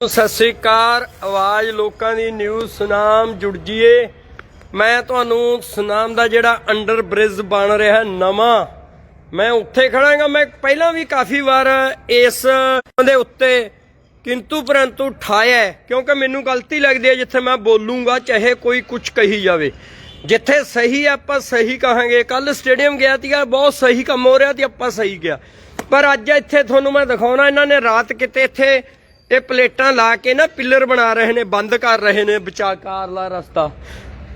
ਸਤਿ ਸ੍ਰੀ ਅਕਾਲ। ਆਵਾਜ਼ ਲੋਕਾਂ ਦੀ ਨਿਊਜ਼ ਸੁਨਾਮ ਜੁੜ ਜੀਏ। ਮੈਂ ਤੁਹਾਨੂੰ ਸੁਨਾਮ ਦਾ ਜਿਹੜਾ ਅੰਡਰ ਬ੍ਰਿਜ ਬਣ ਰਿਹਾ ਨਵਾਂ। ਮੈਂ ਉੱਥੇ ਖੜਾਂਗਾ। ਮੈਂ ਪਹਿਲਾਂ ਵੀ ਕਾਫੀ ਵਾਰ ਇਸ ਦੇ ਉੱਤੇ ਕਿੰਤੂ ਪਰੰਤੂ ਠਾਇਆ ਕਿਉਂਕਿ ਮੈਨੂੰ ਗਲਤੀ ਲੱਗਦੀ ਹੈ ਜਿੱਥੇ ਮੈਂ ਬੋਲੂੰਗਾ ਚਾਹੇ ਕੋਈ ਕੁਝ ਕਹੀ ਜਾਵੇ। ਜਿੱਥੇ ਸਹੀ ਹੈ, ਆਪਾਂ ਸਹੀ ਕਹਾਂਗੇ। ਕੱਲ ਸਟੇਡੀਅਮ ਗਿਆ ਸੀਗਾ ਬਹੁਤ ਸਹੀ ਕੰਮ ਹੋ ਰਿਹਾ ਤੇ ਆਪਾਂ ਸਹੀ ਗਿਆ। ਪਰ ਅੱਜ ਇੱਥੇ ਤੁਹਾਨੂੰ ਮੈਂ ਦਿਖਾਉਣਾ ਇਹਨਾਂ ਨੇ ਰਾਤ ਕਿਤੇ ਇੱਥੇ ਇਹ ਪਲੇਟਾਂ ਲਾ ਕੇ ਨਾ ਪਿੱਲਰ ਬਣਾ ਰਹੇ ਨੇ, ਬੰਦ ਕਰ ਰਹੇ ਨੇ ਵਿਚਾਕਾਰਲਾ ਰਸਤਾ।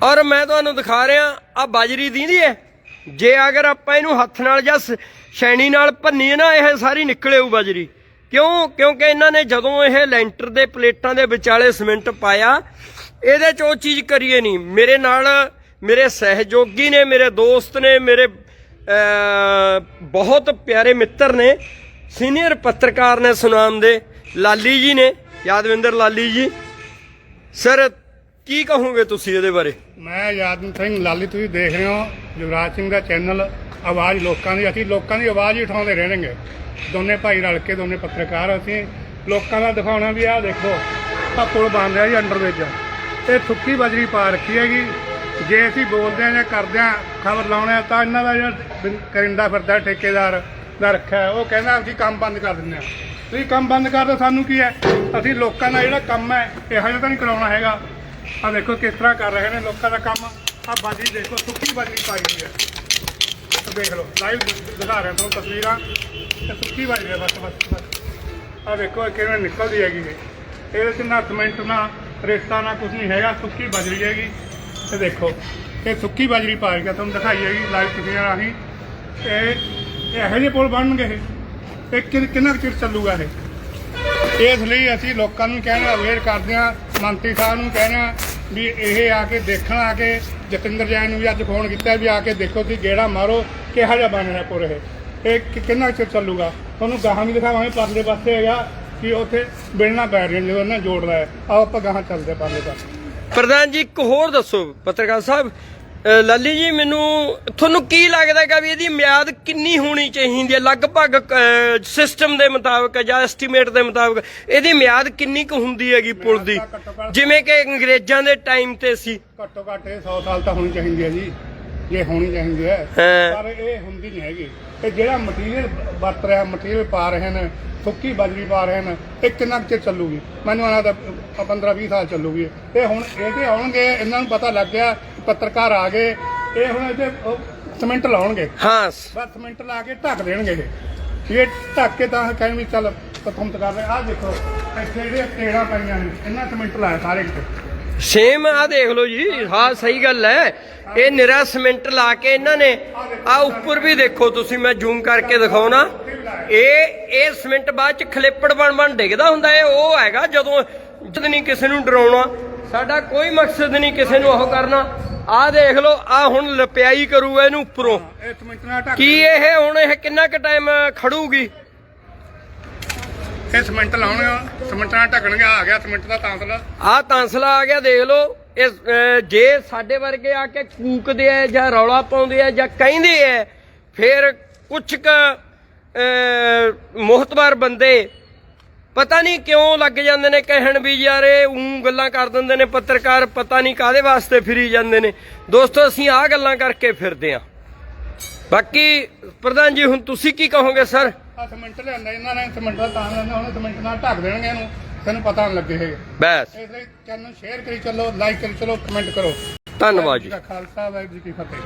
ਔਰ ਮੈਂ ਤੁਹਾਨੂੰ ਦਿਖਾ ਰਿਹਾ, ਆ ਬਾਜਰੀ ਦੀਂਦੀ ਹੈ ਜੇ ਅਗਰ ਆਪਾਂ ਇਹਨੂੰ ਹੱਥ ਨਾਲ ਜਾਂ ਸ- ਛੈਣੀ ਨਾਲ ਭੰਨੀਏ ਨਾ, ਇਹ ਸਾਰੀ ਨਿਕਲੇਊ ਬਾਜਰੀ। ਕਿਉਂ? ਕਿਉਂਕਿ ਇਹਨਾਂ ਨੇ ਜਦੋਂ ਇਹ ਲੈਂਟਰ ਦੇ ਪਲੇਟਾਂ ਦੇ ਵਿਚਾਲੇ ਸੀਮੈਂਟ ਪਾਇਆ, ਇਹਦੇ ਚ ਉਹ ਚੀਜ਼ ਕਰੀਏ ਨਹੀਂ। ਮੇਰੇ ਨਾਲ ਮੇਰੇ ਸਹਿਯੋਗੀ ਨੇ, ਮੇਰੇ ਦੋਸਤ ਨੇ, ਮੇਰੇ ਬਹੁਤ ਪਿਆਰੇ ਮਿੱਤਰ ਨੇ, ਸੀਨੀਅਰ ਪੱਤਰਕਾਰ ਨੇ ਸੁਨਾਮ ਦੇ। ਲਾਲੀ ਜੀ ਨੇ, ਯਾਦਵਿੰਦਰ ਲਾਲੀ ਜੀ। ਸਰ, ਕੀ ਕਹੋਗੇ ਤੁਸੀਂ ਇਹਦੇ ਬਾਰੇ? ਮੈਂ ਯਾਦਵਿੰਦਰ ਸਿੰਘ ਲਾਲੀ, ਤੁਸੀਂ ਦੇਖ ਰਹੇ ਹੋ ਯੁਵਰਾਜ ਸਿੰਘ ਦਾ ਚੈਨਲ, ਆਵਾਜ਼ ਲੋਕਾਂ ਦੀ, ਅਸੀਂ ਲੋਕਾਂ ਦੀ ਆਵਾਜ਼ ਹੀ ਉਠਾਉਂਦੇ ਰਹਿਣਗੇ। ਦੋਨੇ ਭਾਈ ਰਲ ਕੇ, ਦੋਨੇ ਪੱਤਰਕਾਰ, ਅਸੀਂ ਲੋਕਾਂ ਦਾ ਦਿਖਾਉਣਾ ਵੀ ਆਹ ਦੇਖੋ, ਆਹ ਪੁਲ ਬਣ ਰਿਹਾ ਜੀ ਅੰਡਰ ਵਿੱਚ। ਇਹ ਥੁੱਕੀ ਬਜਰੀ ਪਾ ਰੱਖੀ ਹੈਗੀ। ਜੇ ਅਸੀਂ ਬੋਲਦੇ ਆ ਜਾਂ ਕਰਦੇ ਆ ਖਬਰ ਲਾਉਣੇ ਆ, ਤਾਂ ਇਹਨਾਂ ਦਾ ਜਿਹੜਾ ਕਰਿੰਦਾ ਫਿਰਦਾ ਠੇਕੇਦਾਰ। ਦਾ ਰੱਖਿਆ ਉਹ ਕਹਿੰਦਾ ਅਸੀਂ ਕੰਮ ਬੰਦ ਕਰ ਦਿੰਦੇ ਆ ਤੁਸੀਂ ਕੰਮ ਬੰਦ ਕਰ ਦਿਓ, ਸਾਨੂੰ ਕੀ ਹੈ? ਅਸੀਂ ਲੋਕਾਂ ਦਾ ਜਿਹੜਾ ਕੰਮ ਹੈ, ਇਹੋ ਜਿਹਾ ਤਾਂ ਨਹੀਂ ਕਰਾਉਣਾ ਹੈਗਾ। ਆ ਦੇਖੋ ਕਿਸ ਤਰ੍ਹਾਂ ਕਰ ਰਹੇ ਨੇ ਲੋਕਾਂ ਦਾ ਕੰਮ। ਆ ਬਾਜੀ ਦੇਖੋ, ਸੁੱਕੀ ਬਾਜੀ ਪਾਈ ਹੋਈ ਹੈ। ਦੇਖ ਲਓ ਲਾਈਵ ਦਿਖਾ ਰਿਹਾ ਤੁਹਾਨੂੰ ਤਸਵੀਰਾਂ। ਤੇ ਸੁੱਕੀ ਬਾਜੀ ਹੈ, ਬਸ ਬਸ ਬਸ। ਆ ਦੇਖੋ ਕਿਵੇਂ ਨਿਕਲਦੀ ਹੈਗੀ ਇਹ। ਇਹਦੇ ਚ ਨਾ ਸੀਮੈਂਟ ਨਾ ਰੇਤਾ, ਨਾ ਕੁਝ ਨਹੀਂ ਹੈਗਾ, ਸੁੱਕੀ ਬਾਜਰੀ ਹੈਗੀ। ਤੇ ਦੇਖੋ, ਇਹ ਸੁੱਕੀ ਬਾਜਰੀ ਪਾ ਕੇ ਤੁਹਾਨੂੰ ਦਿਖਾਈ ਹੈਗੀ ਲਾਈਵ ਤਸਵੀਰਾਂ ਰਾਹੀਂ। ਇਹ ਇਹੋ ਜਿਹੇ ਪੁਲ ਬਣਨਗੇ ਇਹ? ਇਹ ਕਿ- ਕਿੰਨਾ ਕੁ ਚਿਰ ਚੱਲੂਗਾ ਇਹ? ਇਸ ਲਈ ਅਸੀਂ ਲੋਕਾਂ ਨੂੰ ਕਹਿਣਾ, ਅਵੇਅਰ ਕਰਦੇ ਹਾਂ, ਮੰਤਰੀ ਸਾਹਿਬ ਨੂੰ ਕਹਿਣਾ ਵੀ ਇਹ ਆ ਕੇ ਦੇਖਣ ਆ ਕੇ, ਜਤਿੰਦਰ ਜੈਨ ਨੂੰ ਵੀ ਅੱਜ ਫੋਨ ਕੀਤਾ ਵੀ ਆ ਕੇ ਦੇਖੋ, ਤੁਸੀਂ ਗੇੜਾ ਮਾਰੋ, ਕਿਹੋ ਜਿਹਾ ਬਣ ਰਿਹਾ ਪੁਲ ਇਹ? ਇਹ ਕਿ- ਕਿੰਨਾ ਕੁ ਚਿਰ ਚੱਲੂਗਾ? ਤੁਹਾਨੂੰ ਗਾਹਾਂ ਵੀ ਦਿਖਾਵਾਂਗੇ, ਪਰਲੇ ਪਾਸੇ ਹੈਗਾ, ਕਿ ਉੱਥੇ ਬਿਲਣਾ ਪੈ ਰਹੀਆਂ ਜਦੋਂ ਨਾ ਜੋੜਦਾ ਹੈ ਆਓ ਆਪਾਂ ਗਾਹਾਂ ਚੱਲਦੇ ਹਾਂ ਪਰਲੇ ਪਾਸੇ। ਪ੍ਰਧਾਨ ਜੀ, ਇੱਕ ਹੋਰ ਦੱਸੋ, ਪੱਤਰਕਾਰ ਸਾਹਿਬ ਲੱਲੀ ਜੀ ਮੈਨੂੰ ਤੁਹਾਨੂੰ ਕੀ ਲੱਗਦਾ ਹੈਗਾ ਵੀ ਇਹਦੀ ਮਿਆਦ ਕਿੰਨੀ ਹੋਣੀ ਚਾਹੀਦੀ ਹੈ? ਲਗਭਗ ਸਿਸਟਮ ਦੇ ਮੁਤਾਬਕ ਜਾਂ ਐਸਟੀਮੇਟ ਦੇ ਮੁਤਾਬਕ ਇਹਦੀ ਮਿਆਦ ਕਿੰਨੀ ਕੁ ਹੁੰਦੀ ਹੈਗੀ ਪੁਲ ਦੀ? ਤਾਂ ਜਿਵੇਂ ਕਿ ਅੰਗਰੇਜ਼ਾਂ ਦੇ ਟਾਈਮ ਤੇ ਸੀ। ਘੱਟੋ ਘੱਟ ਇਹ 100 ਸਾਲ ਤਾਂ ਹੋਣੀ ਚਾਹੀਦੀ ਹੈ ਜੀ। ਜੇ ਹੋਣੀ ਚਾਹੀਦੀ ਹੈ। ਪਰ ਇਹ ਹੁੰਦੀ ਨਹੀਂ ਹੈਗੀ। ਇਹ ਜਿਹੜਾ ਮਟੀਰੀਅਲ ਵਰਤ ਰਿਹਾ ਮਟੀਰੀਅਲ ਪਾ ਰਹੇ ਨੇ ਸੁੱਕੀ ਬਜਰੀ ਪਾ ਰਹੇ ਨੇ ਇਹ ਕਿੰਨਾ ਕੁ ਚਿਰ ਚੱਲੂਗੀ? ਮੈਨੂੰ ਆਣਾ ਤਾਂ 15 20 ਸਾਲ ਚੱਲੂਗੀ। ਇਹ ਹੁਣ ਇਹਦੇ ਆਉਣਗੇ ਇਹਨਾਂ ਨੂੰ ਪਤਾ ਲੱਗ ਗਿਆ ਪੱਤਰਕਾਰ ਆ ਗਏ ਇਹ ਹੁਣ ਇਹਦੇ ਉਹ ਸੀਮੈਂਟ ਲਾਉਣਗੇ। ਹਾਂ। ਬਸ ਸੀਮੈਂਟ ਲਾ ਕੇ ਢੱਕ ਦੇਣਗੇ ਇਹ। ਇਹ ਢੱਕ ਕੇ ਤਾਂ ਕਹਿਣ ਵੀ ਚੱਲ ਪ੍ਰਥਮ ਕਰ ਰਹੇ। ਆਹ ਦੇਖੋ ਇੱਥੇ ਜਿਹੜੇ ਟੇੜਾ ਪਈਆਂ ਨੇ ਇਹਨਾਂ ਸੀਮੈਂਟ ਲਾਇਆ ਸਾਰੇ ਕਿਤੇ ਸੇਮ ਆ ਦੇਖ ਲਓ ਜੀ ਹਾਂ ਸਹੀ ਗੱਲ ਹੈ। ਇਹ ਨਿਰਾ ਸੀਮੈਂਟ ਲਾ ਕੇ ਇਹਨਾਂ ਨੇ ਆ ਉੱਪਰ ਵੀ ਦੇਖੋ ਤੁਸੀਂ ਮੈਂ ਜ਼ੂਮ ਕਰਕੇ ਦਿਖਾਉਣਾ ਇਹ ਇਹ ਸੀਮੈਂਟ ਬਾਅਦ ਚ ਖਲੇਪੜ ਬਣ ਬਣ ਡਿੱਗਦਾ ਹੁੰਦਾ ਇਹ ਉਹ ਹੈਗਾ ਜਦੋਂ ਜਦ ਨਹੀਂ ਕਿਸੇ ਨੂੰ ਡਰਾਉਣਾ ਸਾਡਾ ਕੋਈ ਮਕਸਦ ਨਹੀਂ ਕਿਸੇ ਨੂੰ ਉਹ ਕਰਨਾ। ਆ ਦੇਖ ਲਓ ਆ ਹੁਣ ਲਪਿਆਈ ਕਰੂਗਾ ਇਹਨੂੰ ਉੱਪਰੋਂ। ਇਹ ਢੱਕ ਕੀ ਇਹ ਹੁਣ ਇਹ ਕਿੰਨਾ ਕੁ ਟਾਈਮ ਖੜੂਗੀ? ਇਹ ਸੀਮੈਂਟ ਲਾਉਣਗੇ ਸੀਮੈਂਟ ਨਾਲ ਢੱਕਣਗੇ ਆ ਗਿਆ ਸੀਮੈਂਟ ਦਾ ਤਾਂਸਲਾ ਆ ਤਾਂਸਲਾ ਆ ਗਿਆ ਦੇਖ ਲਓ ਅਹ, ਜੇ ਸਾਡੇ ਵਰਗੇ ਆ ਕੇ ਕੂਕਦੇ ਆ ਜਾਂ ਰੌਲਾ ਪਾਉਂਦੇ ਆ ਜਾਂ ਕਹਿੰਦੇ ਆ ਫਿਰ ਕੁਝ ਕ ਮੁਹਤਬਰ ਬੰਦੇ ਪਤਾ ਨਹੀਂ ਕਿਉਂ ਲੱਗ ਜਾਂਦੇ ਨੇ ਕਹਿਣ ਵੀ ਯਾਰ ਇਹ ਉਂ ਗੱਲਾਂ ਕਰ ਦਿੰਦੇ ਨੇ ਪੱਤਰਕਾਰ ਪਤਾ ਨਹੀਂ ਕਾਦੇ ਵਾਸਤੇ ਫਿਰੀ ਜਾਂਦੇ ਨੇ। ਦੋਸਤੋ ਅਸੀਂ ਆ ਗੱਲਾਂ ਕਰਕੇ ਫਿਰਦੇ ਆ ਬਾਕੀ ਪ੍ਰਧਾਨ ਜੀ ਹੁਣ ਤੁਸੀਂ ਕੀ ਕਹੋਗੇ ਸਰ? ਆ ਸੀਮੈਂਟ ਲਿਆਂਦਾ ਇਹਨਾਂ ਨੇ ਸੀਮੈਂਟ ਦਾ ਤਾਂ ਲੈਂਦਾ ਉਹਨੇ ਸੀਮੈਂਟ ਨਾਲ ਢੱਕ ਦੇਣਗੇ ਇਹਨੂੰ। ਤੈਨੂੰ ਪਤਾ ਨਹੀਂ ਲੱਗੇ ਹੈਗੇ। ਬਸ। ਇਸ ਲਈ ਚੈਨਲ ਸ਼ੇਅਰ ਕਰੀ ਚੱਲੋ ਲਾਈਕ ਕਰੀ ਚੱਲੋ ਕਮੈਂਟ ਕਰੋ। ਧੰਨਵਾਦ ਜੀ। ਦਾ ਖਾਲਸਾ ਵਾਹਿਗੁਰੂ ਜੀ ਕੀ ਫਤਿਹ।